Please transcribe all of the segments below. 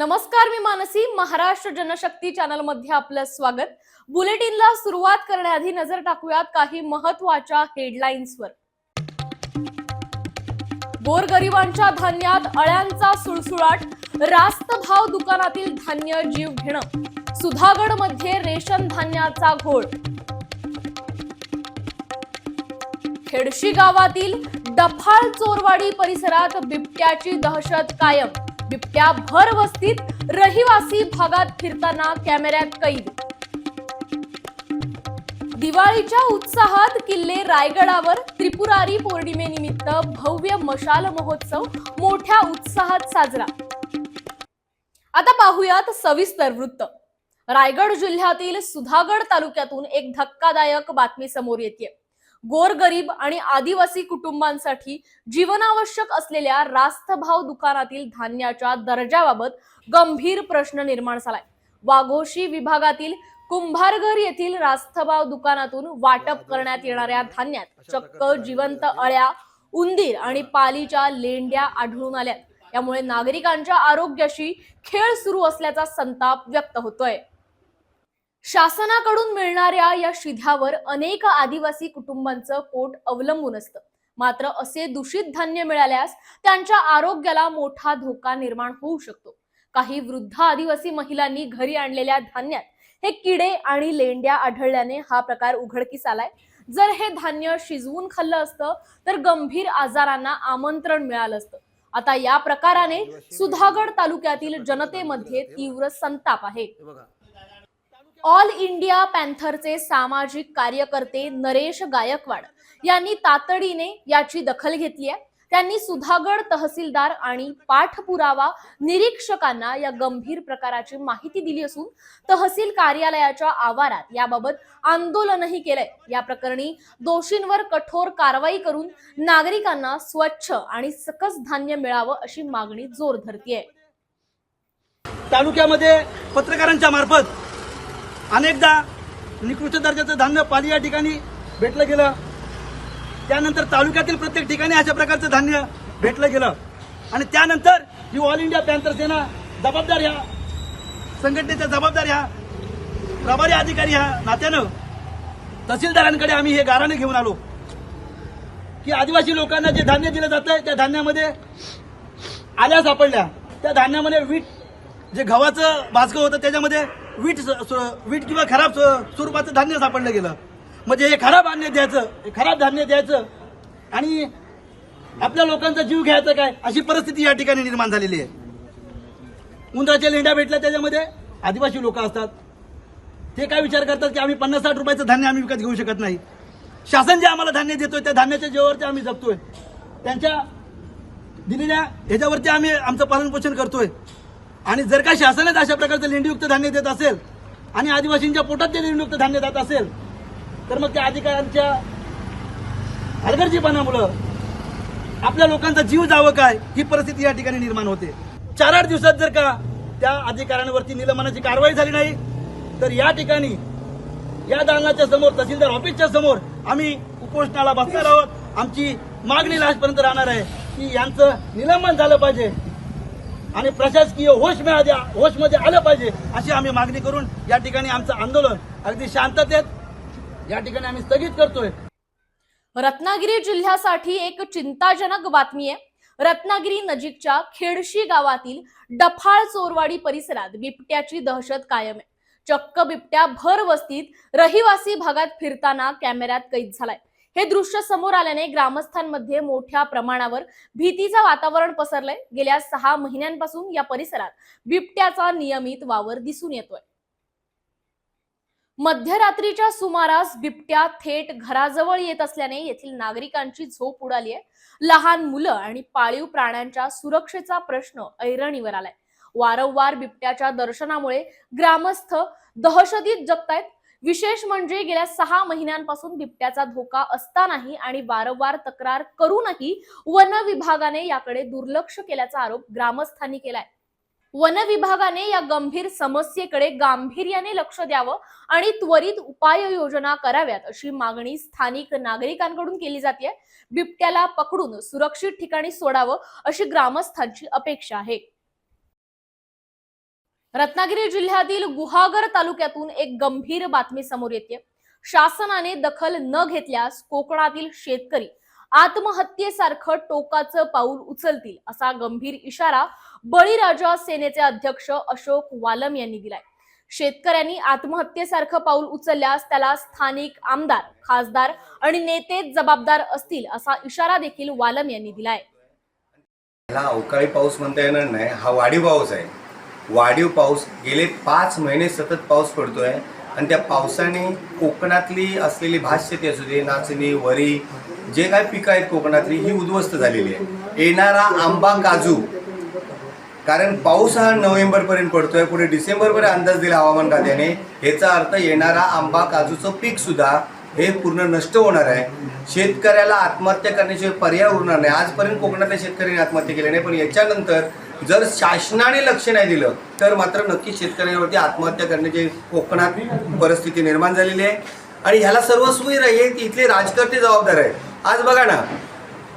नमस्कार मी मानसी. महाराष्ट्र जनशक्ती चॅनलमध्ये आपलं स्वागत. बुलेटिनला सुरुवात करण्याआधी नजर टाकूयात काही महत्त्वाच्या हेडलाईन्सवर. गोरगरिबांच्या धान्यात अळ्यांचा सुळसुळाट रास्त भाव दुकानातील धान्य जीव घेणं सुधागडमध्ये रेशन धान्याचा घोळ. खेडशी गावातील डफाळ चोरवाडी परिसरात बिबट्याची दहशत कायम. बिबट्या भर वस्तीत रहिवासी भागात फिरताना कॅमेऱ्यात कैद. दिवाळीच्या उत्साहात किल्ले रायगडावर त्रिपुरारी पौर्णिमेनिमित्त भव्य मशाल महोत्सव मोठ्या उत्साहात साजरा. आता पाहूयात सविस्तर वृत्त. रायगड जिल्ह्यातील सुधागड तालुक्यातून एक धक्कादायक बातमी समोर येते गोरगरीब आणि आदिवासी कुटुंबांसाठी जीवनावश्यक असलेल्या रास्त भाव दुकानातील धान्याच्या दर्जाबाबत गंभीर प्रश्न निर्माण झालाय. वाघोशी विभागातील कुंभारघर येथील रास्तभाव दुकानातून वाटप करण्यात येणाऱ्या धान्यात चक्क जिवंत अळ्या उंदीर आणि पालीच्या लेंड्या आढळून आल्या यामुळे नागरिकांच्या आरोग्याशी खेळ सुरू असल्याचा संताप व्यक्त होतोय. शासनाकडून मिळणाऱ्या या शिध्यावर अनेक आदिवासी कुटुंबांचं पोट अवलंबून असतं. मात्र असे दूषित धान्य मिळाल्यास त्यांच्या आरोग्याला मोठा धोका निर्माण होऊ शकतो. काही वृद्ध आदिवासी महिलांनी घरी आणलेल्या धान्यात हे किडे आणि लेंड्या आढळल्याने हा प्रकार उघडकीस आलाय. जर हे धान्य शिजवून खाल्लं असतं तर गंभीर आजारांना आमंत्रण मिळालं असतं. आता या प्रकाराने सुधागड तालुक्यातील जनतेमध्ये तीव्र संताप आहे. ऑल इंडिया पॅन्थरचे सामाजिक कार्यकर्ते नरेश गायकवाड यांनी तातडीने याची दखल घेतली आहे. त्यांनी सुधागड तहसीलदार आणि पाठपुरावा निरीक्षकांना या गंभीर प्रकाराची माहिती दिली असून तहसील कार्यालयाच्या आवारात याबाबत आंदोलनही केलंय. या प्रकरणी दोषींवर कठोर कारवाई करून नागरिकांना स्वच्छ आणि सकस धान्य मिळावं अशी मागणी जोर धरतीये. तालुक्यामध्ये पत्रकारांच्या मार्फत अनेकदा निकृष्ट दर्जाचं धान्य पाली या ठिकाणी भेटलं गेलं. त्यानंतर तालुक्यातील प्रत्येक ठिकाणी अशा प्रकारचं धान्य भेटलं गेलं. आणि त्यानंतर ही ऑल इंडिया पॅन्थर सेना जबाबदार ह्या संघटनेच्या जबाबदार ह्या प्रभारी अधिकारी ह्या नात्यानं तहसीलदारांकडे आम्ही हे गाराने घेऊन आलो. की आदिवासी लोकांना जे धान्य दिलं जातं त्या धान्यामध्ये आल्या सापडल्या. त्या धान्यामध्ये वीट जे गव्हाचं भाजकं होतं त्याच्यामध्ये वीट स- वीट किंवा खराब स्वरूपाचं धान्य सापडलं गेलं. म्हणजे हे खराब धान्य द्यायचं हे खराब धान्य द्यायचं. आणि आपल्या लोकांचा जीव घ्यायचा काय? अशी परिस्थिती या ठिकाणी निर्माण झालेली आहे. उंदराच्या लेंड्या भेटल्या त्याच्यामध्ये. आदिवासी लोक असतात. ते काय विचार करतात की आम्ही पन्नास साठ रुपयाचं धान्य आम्ही विकत घेऊ शकत नाही. शासन जे आम्हाला धान्य देतोय त्या धान्याच्या जेवावरती आम्ही जगतोय. त्यांच्या दिलेल्या ह्याच्यावरती आम्ही आमचं पालनपोषण करतोय. आणि जर का शासनच अशा प्रकारचं लेंडीयुक्त धान्य देत असेल आणि आदिवासींच्या पोटात ते लेंडीयुक्त धान्य जात असेल तर मग त्या अधिकाऱ्यांच्या हलगर्जीपणामुळं आपल्या लोकांचा जीव जावं काय? ही परिस्थिती या ठिकाणी निर्माण होते. चार आठ दिवसात जर का त्या अधिकाऱ्यांवरती निलंबनाची कारवाई झाली नाही तर या ठिकाणी या दालनाच्या समोर तहसीलदार ऑफिसच्या समोर आम्ही उपोषणाला बसणार आहोत. आमची मागणी लास्टपर्यंत राहणार आहे की यांचं निलंबन झालं पाहिजे. आणि प्रशासकीय होश मिळाल्या होशमध्ये आलं पाहिजे अशी आम्ही मागणी करून या ठिकाणी आमचं आंदोलन अगदी शांततेत या ठिकाणी आम्ही स्थगित करतोय. रत्नागिरी जिल्ह्यासाठी एक चिंताजनक बातमी आहे. रत्नागिरी नजीकच्या खेडशी गावातील डफाळ चोरवाडी परिसरात बिबट्याची दहशत कायम आहे. चक्क बिबट्या भर वस्तीत रहिवासी भागात फिरताना कॅमेऱ्यात कैद झालाय. हे दृश्य समोर आल्याने ग्रामस्थांमध्ये मोठ्या प्रमाणावर भीतीचं वातावरण पसरलंय. गेल्या सहा महिन्यांपासून या परिसरात बिबट्याचा नियमित वावर दिसून येतोय. मध्यरात्रीच्या सुमारास बिबट्या थेट घराजवळ येत असल्याने येथील नागरिकांची झोप उडाली आहे लहान मुलं आणि पाळीव प्राण्यांच्या सुरक्षेचा प्रश्न ऐरणीवर आलाय. वारंवार बिबट्याच्या दर्शनामुळे ग्रामस्थ दहशतीत जगतायत. विशेष म्हणजे गेल्या सहा महिन्यांपासून बिबट्याचा धोका असतानाही आणि वारंवार तक्रार करूनही वन विभागाने याकडे दुर्लक्ष केल्याचा आरोप ग्रामस्थांनी केलाय. वन विभागाने या गंभीर समस्येकडे गांभीर्याने लक्ष द्यावं आणि त्वरित उपाययोजना कराव्यात अशी मागणी स्थानिक नागरिकांकडून केली जाते बिबट्याला पकडून सुरक्षित ठिकाणी सोडावं अशी ग्रामस्थांची अपेक्षा आहे. रत्नागिरी जिल्ह्यातील गुहागर तालुक्यातून एक गंभीर बातमी समोर येते. शासनाने दखल न घेतल्यास कोकणातील शेतकरी आत्महत्येसारखं टोकाचं पाऊल उचलतील असा गंभीर इशारा बळीराजा सेनेचे अध्यक्ष अशोक वालम यांनी दिलाय. शेतकऱ्यांनी आत्महत्येसारखं पाऊल उचलल्यास त्याला स्थानिक आमदार खासदार आणि नेते जबाबदार असतील असा इशारा देखील वालम यांनी दिलाय. अवकाळी पाऊस म्हणता येणार नाही. हा वाढीव पाऊस आहे. वाढीव पाऊस गेले पाच महिने सतत पाऊस पडतो आहे आणि त्या पावसाने कोकणातली असलेली भात शेती असू दे नाचणी वरी जे काय पिकं आहेत कोकणातली ही उद्ध्वस्त झालेली आहे. येणारा आंबा काजू. कारण पाऊस हा नोव्हेंबरपर्यंत पडतोय पुढे डिसेंबरपर्यंत अंदाज दिला हवामान खात्याने. ह्याचा अर्थ येणारा आंबा काजूचं पीक सुद्धा हे पूर्ण नष्ट होणार आहे. शेतकऱ्याला आत्महत्या करण्याशिवाय पर्याय उरणार नाही. आजपर्यंत कोकणातल्या शेतकऱ्यांनी आत्महत्या केली नाही पण याच्यानंतर जर शासनाने लक्ष नाही दिलं तर मात्र नक्की शेतकऱ्यांवरती आत्महत्या करण्याची कोकणात परिस्थिती निर्माण झालेली आहे. आणि ह्याला सर्वस्वी हे इथले राजकर्ते जबाबदार आहेत. आज बघा ना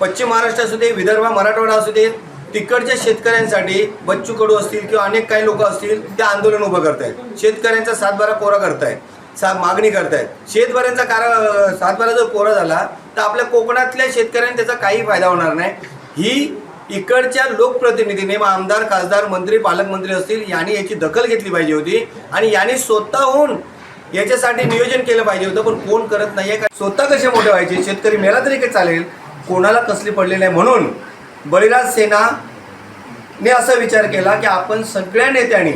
पश्चिम महाराष्ट्र असू दे विदर्भ मराठवाडा असू दे तिकडच्या शेतकऱ्यांसाठी बच्चू कडू असतील किंवा अनेक काही लोक असतील ते आंदोलन उभं करतायत. शेतकऱ्यांचा सातबारा कोरा करतायत सा मागणी करतायत. शेतकऱ्यांचा कारण सातबारा जर कोरा झाला तर आपल्या कोकणातल्या शेतकऱ्यांनी त्याचा काही फायदा होणार नाही. ही इकडच्या लोकप्रतिनिधीने मग आमदार खासदार मंत्री पालकमंत्री असतील यांनी याची दखल घेतली पाहिजे होती आणि यांनी स्वतःहून याच्यासाठी नियोजन केलं पाहिजे होतं पण कोण करत नाही आहे का स्वतः कसे मोठे व्हायचे? शेतकरी मेला तरी काही चालेल कोणाला कसली पडली नाही. म्हणून बळीराज सेना ने असा विचार केला की आपण सगळ्या नेत्यांनी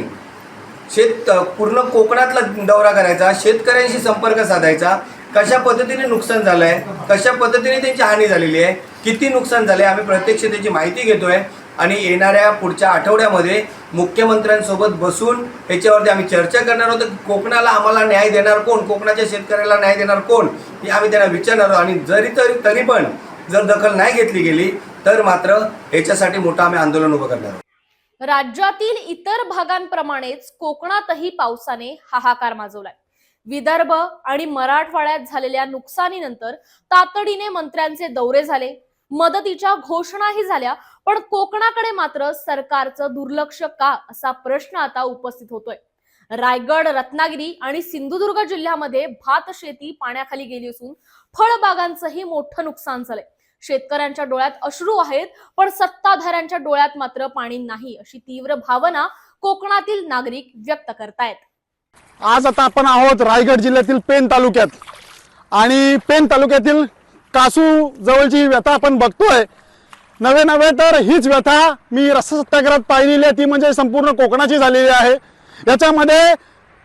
शेत पूर्ण कोकणातला दौरा करायचा शेतकऱ्यांशी संपर्क साधायचा कशा पद्धतीने नुकसान झालं आहे कशा पद्धतीने त्यांची हानी झालेली आहे किती नुकसान झाले आम्ही प्रत्यक्ष त्याची माहिती घेतोय. आणि येणाऱ्या पुढच्या आठवड्यामध्ये मुख्यमंत्र्यांसोबत बसून याच्यावरती आम्ही चर्चा करणार आहोत. की कोकणाला आम्हाला न्याय देणार कोण? कोकणाच्या शेतकऱ्याला न्याय देणार कोण? हे आम्ही त्यांना विचारणार आहोत. आणि जरी तरी तरी पण जर दखल नाही घेतली गेली तर मात्र याच्यासाठी मोठं आम्ही आंदोलन उभं करणार आहोत. राज्यातील इतर भागांप्रमाणेच कोकणातही पावसाने हाहाकार माजवलाय. विदर्भ आणि मराठवाड्यात झालेल्या नुकसानीनंतर तातडीने मंत्र्यांचे दौरे झाले. मदतीच्या घोषणाही झाल्या पण कोकणाकडे मात्र सरकारचं दुर्लक्ष का असा प्रश्न आता उपस्थित होतोय. रायगड रत्नागिरी आणि सिंधुदुर्ग जिल्ह्यामध्ये भात शेती पाण्याखाली गेली असून फळबागांचंही मोठं नुकसान झालंय. शेतकऱ्यांच्या डोळ्यात अश्रू आहेत पण सत्ताधाऱ्यांच्या डोळ्यात मात्र पाणी नाही अशी तीव्र भावना कोकणातील नागरिक व्यक्त करतायत. आज आता आपण आहोत रायगड जिल्ह्यातील पेन तालुक्यात. आणि पेन तालुक्यातील कासू जवळची व्यथा आपण बघतोय. नवे नवे तर हीच व्यथा मी रस्ता सत्याग्रहात पाहिलेली आहे. ती म्हणजे संपूर्ण कोकणाची झालेली आहे. याच्यामध्ये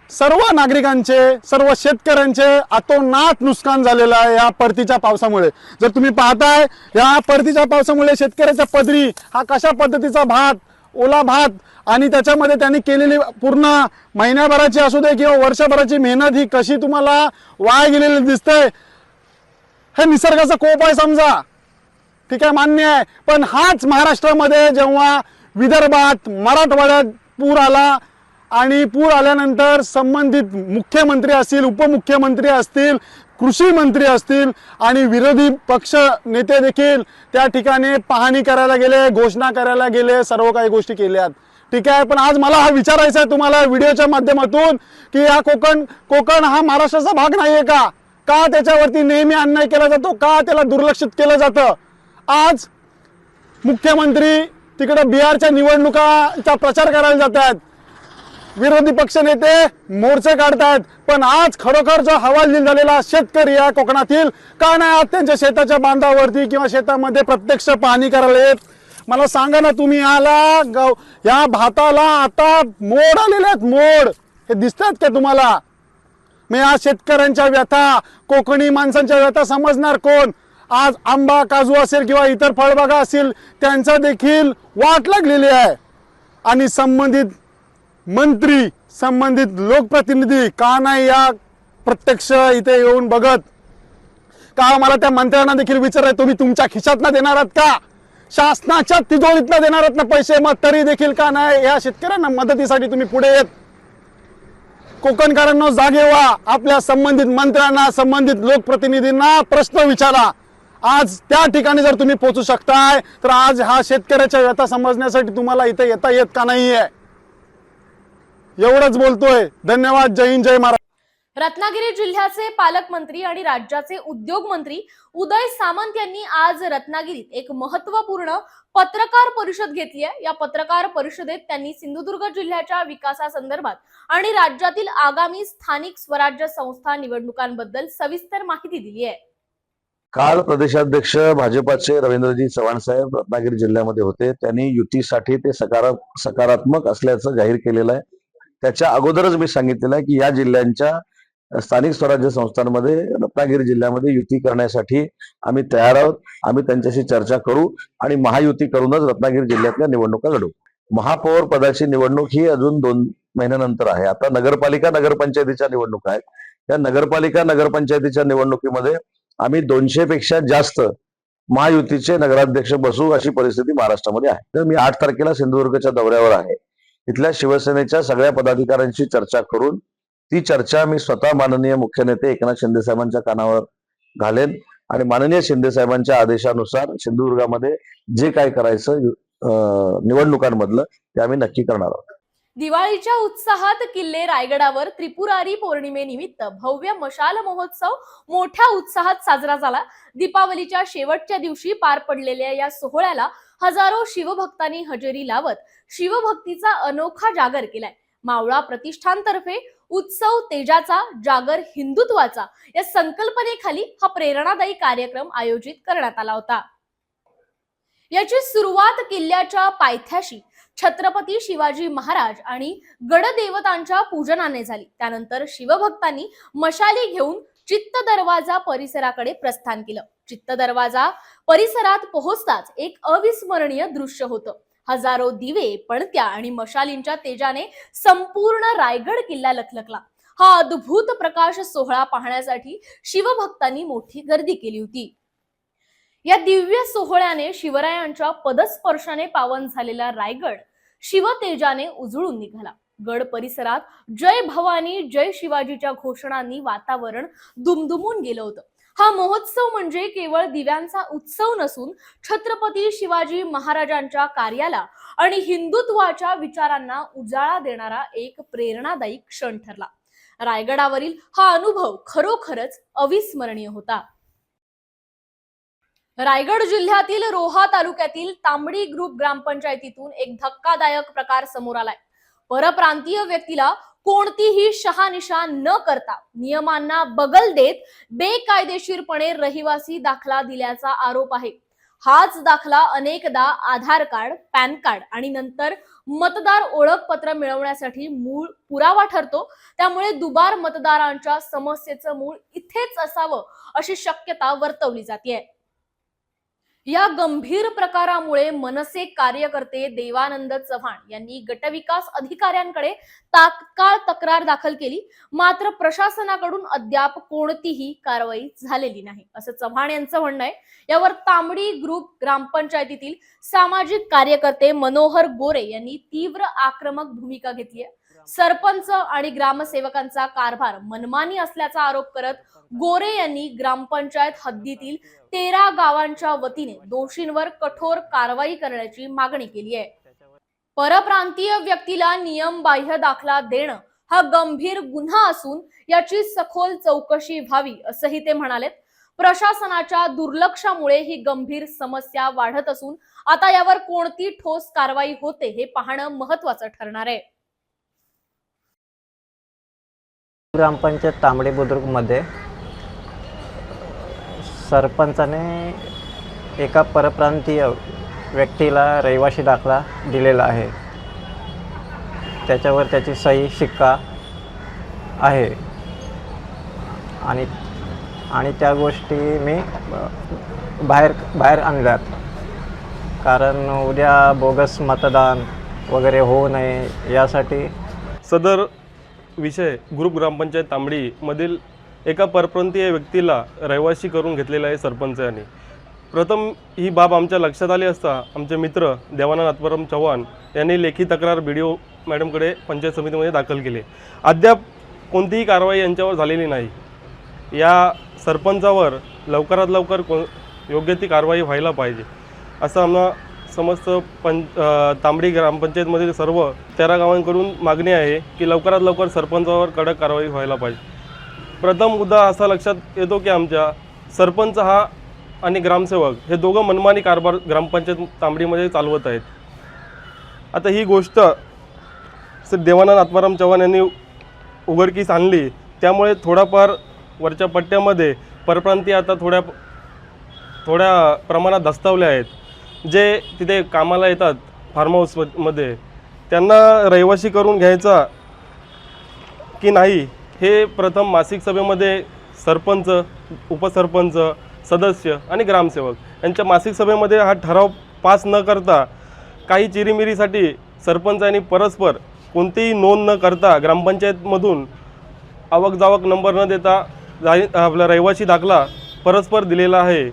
सर्व नागरिकांचे सर्व शेतकऱ्यांचे अतोनात नुकसान झालेलं आहे या परतीच्या पावसामुळे. जर तुम्ही पाहताय या परतीच्या पावसामुळे शेतकऱ्याच्या पदरी हा कशा पद्धतीचा भात ओला भात आणि त्याच्यामध्ये त्यांनी केलेली पूर्ण महिन्याभराची असू दे किंवा वर्षभराची मेहनत ही कशी तुम्हाला वाया गेलेली दिसते हे निसर्गाचा कोप आहे समजा. ठीक आहे मान्य आहे. पण हाच महाराष्ट्रामध्ये जेव्हा विदर्भात मराठवाड्यात पूर आला आणि पूर आल्यानंतर संबंधित मुख्यमंत्री असतील उपमुख्यमंत्री असतील कृषी मंत्री असतील आणि विरोधी पक्ष नेते देखील त्या ठिकाणी पाहणी करायला गेले घोषणा करायला गेले सर्व काही गोष्टी केल्यात. ठीक आहे पण आज मला हा विचारायचा आहे तुम्हाला व्हिडिओच्या माध्यमातून की हा कोकण कोकण हा महाराष्ट्राचा भाग नाहीये का? का त्याच्यावरती नेहमी अन्याय केला जातो? का त्याला दुर्लक्षित केलं जातं? आज मुख्यमंत्री तिकडे बिहारच्या निवडणुकाचा प्रचार करायला जात आहेत. विरोधी पक्ष नेते मोर्चे काढतायत पण आज खरोखर जो हवालदिल झालेला शेतकरी या कोकणातील का नाही आज त्यांच्या शेताच्या बांधावरती किंवा शेतामध्ये प्रत्यक्ष पाहणी करायला येत? मला सांगा ना तुम्ही आला गव- या भाताला आता मोड आलेले आहेत मोड. हे दिसतात का तुम्हाला? मी या शेतकऱ्यांच्या व्यथा कोकणी माणसांच्या व्यथा समजणार कोण? आज आंबा काजू असेल किंवा इतर फळबागा असतील त्यांचा देखील वाट लागलेली आहे. आणि संबंधित मंत्री संबंधित लोकप्रतिनिधी का नाही या प्रत्यक्ष इथे येऊन बघत? का मला त्या मंत्र्यांना देखील विचाराय तुम्ही तुमच्या खिशातनं देणार आहात का? शासनाच्या तिजोरीतनं देणार ना पैसे मग तरी देखील का नाही? या शेतकऱ्यांना मदतीसाठी तुम्ही पुढे येत. कोकणकरांना जागे व्हा. आपल्या संबंधित मंत्र्यांना संबंधित लोकप्रतिनिधींना प्रश्न विचारा. आज त्या ठिकाणी जर तुम्ही पोहोचू शकताय तर आज हा शेतकऱ्याच्या व्यथा समजण्यासाठी तुम्हाला इथे येता येत का नाहीये? एवढंच बोलतोय. धन्यवाद. जय हिंद जय महाराज रत्नागिरी जिल्ह्याचे पालकमंत्री आणि राज्याचे उद्योग मंत्री उदय सामंत यांनी आज रत्नागिरीत एक महत्त्वपूर्ण पत्रकार परिषद घेतली आहे. या पत्रकार परिषदेत त्यांनी सिंधुदुर्ग जिल्ह्याच्या विकासासंदर्भात आणि राज्यातील आगामी स्थानिक स्वराज्य संस्था निवडणुकांबद्दल सविस्तर माहिती दिली आहे. काल प्रदेशाध्यक्ष भाजपाचे रवींद्रजी चव्हाण साहेब रत्नागिरी जिल्ह्यामध्ये होते. त्यांनी युतीसाठी ते सकारा सकारात्मक असल्याचं जाहीर केलेलं आहे. त्याच्या अगोदरच मी सांगितलेलं आहे की या जिल्ह्यांच्या स्थानिक स्वराज्य संस्थांमध्ये रत्नागिरी जिल्ह्यामध्ये युती करण्यासाठी आम्ही तयार आहोत. आम्ही त्यांच्याशी चर्चा करू आणि महायुती करूनच रत्नागिरी जिल्ह्यातल्या निवडणुका लढू. महापौर पदाची निवडणूक ही अजून दोन महिन्यानंतर आहे. आता नगरपालिका नगरपंचायतीच्या निवडणुका आहेत. त्या नगरपालिका नगरपंचायतीच्या निवडणुकीमध्ये आम्ही दोनशे पेक्षा जास्त महायुतीचे नगराध्यक्ष बसू अशी परिस्थिती महाराष्ट्रामध्ये आहे. तर मी आठ तारखेला सिंधुदुर्गच्या दौऱ्यावर आहे. इथल्या शिवसेनेच्या सगळ्या पदाधिकाऱ्यांशी चर्चा करून ती चर्चा मी स्वतः माननीय मुख्य नेते एकनाथ शिंदे साहेबांच्या कानावर घालेन. आणि माननीय शिंदे साहेबांच्या आदेशानुसार सिंधुदुर्गामध्ये जे काय करायचं अं, निवडणुकांमधलं ते आम्ही नक्की करणार आहोत. दिवाळीच्या उत्साहात किल्ले रायगडावर त्रिपुरारी पौर्णिमेनिमित्त भव्य मशाल महोत्सव मोठ्या उत्साहात साजरा झाला. दीपावलीच्या शेवटच्या दिवशी पार पडलेल्या या सोहळ्याला हजारो शिवभक्तांनी हजेरी लावत शिवभक्तीचा अनोखा जागर केलाय. मावळा प्रतिष्ठानतर्फे उत्सव तेजाचा जागर हिंदुत्वाचा या संकल्पनेखाली हा प्रेरणादायी कार्यक्रम आयोजित करण्यात आला होता. याची सुरुवात किल्ल्याच्या पायथ्याशी छत्रपती शिवाजी महाराज आणि गडदेवतांच्या पूजनाने झाली. त्यानंतर शिवभक्तांनी मशाली घेऊन चित्त दरवाजा परिसराकडे प्रस्थान केलं. चित्त दरवाजा परिसरात पोहोचताच एक अविस्मरणीय दृश्य होतं. हजारो दिवे पणत्या आणि मशालींच्या तेजाने संपूर्ण रायगड किल्ला लखलखला. हा अद्भुत प्रकाश सोहळा पाहण्यासाठी शिवभक्तांनी मोठी गर्दी केली होती. या दिव्य सोहळ्याने शिवरायांच्या पदस्पर्शाने पावन झालेला रायगड शिवतेजाने उजळून निघाला. गड परिसरात जय भवानी जय शिवाजीच्या घोषणांनी वातावरण दुमदुमून गेलं होतं. हा महोत्सव म्हणजे केवळ दिव्यांचा उत्सव नसून छत्रपती शिवाजी महाराजांच्या कार्याला आणि हिंदुत्वाच्या विचारांना उजाळा देणारा एक प्रेरणादायी क्षण ठरला. रायगडावरील हा अनुभव खरोखरच अविस्मरणीय होता. रायगड जिल्ह्यातील रोहा तालुक्यातील तांबडी ग्रुप ग्रामपंचायतीतून एक धक्कादायक प्रकार समोर आलाय. परप्रांतीय व्यक्तीला कोणतीही शहानिशा न करता नियमांना बगल देत बेकायदेशीरपणे रहिवासी दाखला दिल्याचा आरोप आहे. हाच दाखला अनेकदा आधार कार्ड पॅन कार्ड आणि नंतर मतदार ओळखपत्र मिळवण्यासाठी मूळ पुरावा ठरतो. त्यामुळे दुबार मतदारांच्या समस्येचं मूळ इथेच असावं अशी शक्यता वर्तवली जाते या गंभीर प्रकारामुळे मनसे कार्यकर्ते देवानंद चव्हाण यांनी गटविकास अधिकाऱ्यांकडे तात्काळ तक्रार दाखल केली. मात्र प्रशासनाकडून अद्याप कोणतीही कारवाई झालेली नाही. असं चव्हाण यांचं म्हणणं आहे. यावर तांबडी ग्रुप ग्रामपंचायतीतील सामाजिक कार्यकर्ते मनोहर गोरे यांनी तीव्र आक्रमक भूमिका घेतली आहे. सरपंच आणि ग्रामसेवकांचा कारभार मनमानी असल्याचा आरोप करत गोरे यांनी ग्रामपंचायत हद्दीतील तेरा गावांच्या वतीने दोषींवर कठोर कारवाई करण्याची मागणी केली आहे. परप्रांतीय व्यक्तीला नियमबाह्य दाखला देणं हा गंभीर गुन्हा असून याची सखोल चौकशी व्हावी असंही ते म्हणालेत. प्रशासनाच्या दुर्लक्षामुळे ही गंभीर समस्या वाढत असून आता यावर कोणती ठोस कारवाई होते हे पाहणं महत्वाचं ठरणार आहे. ग्रामपंचायत तांबडे बुद्रुकमध्ये सरपंचाने एका परप्रांतीय व्यक्तीला रहिवाशी दाखला दिलेला आहे. त्याच्यावर त्याची सही शिक्का आहे. आणि आणि त्या गोष्टी मी बाहेर बाहेर आणल्यात. कारण उद्या बोगस मतदान वगैरे होऊ नये यासाठी सदर विषय ग्रुप ग्रामपंचायत तांबडी मधील एका परप्रांतीय व्यक्तीला रहिवासी करून घेतलेला आहे सरपंचांनी प्रथम ही बाब आमच्या लक्षात आली असता आमचे मित्र देवानंद आत्माराम चव्हाण यांनी लेखी तक्रार बी डी ओ मॅडमकडे पंचायत समितीमध्ये दाखल केली. अद्याप कोणतीही कारवाई यांच्यावर झालेली नाही. या सरपंचावर लवकरात लवकर को योग्य ती कारवाई व्हायला पाहिजे असं आम्हाला समस्त पं तांबडी ग्रामपंचायतमधील सर्व तेरा गावांकडून मागणी आहे की लवकरात लवकर सरपंचावर कडक कारवाई व्हायला पाहिजे. प्रथम मुद्दा असा लक्षात येतो की आमच्या सरपंच हा आणि ग्रामसेवक हे दोघं मनमानी कारभार ग्रामपंचायत तांबडीमध्ये चालवत आहेत. आता ही गोष्ट श्री देवानंद आत्माराम चव्हाण यांनी उघडकीस आणली. त्यामुळे थोडाफार वरच्या पट्ट्यामध्ये परप्रांतीय आता थोड्या थोड्या प्रमाणात दस्तावल्या आहेत. जे तिथे कामाला येतात फार्म हाऊसमध्ये त्यांना रहिवाशी करून घ्यायचा की नाही हे प्रथम मासिक सभेमध्ये सरपंच उपसरपंच सदस्य आणि ग्रामसेवक यांच्या मासिक सभेमध्ये हा ठराव पास न करता काही चिरीमिरीसाठी सरपंचांनी परस्पर कोणतीही नोंद न करता ग्रामपंचायतमधून आवक जावक नंबर न देता आपला रहिवाशी दाखला परस्पर दिलेला आहे.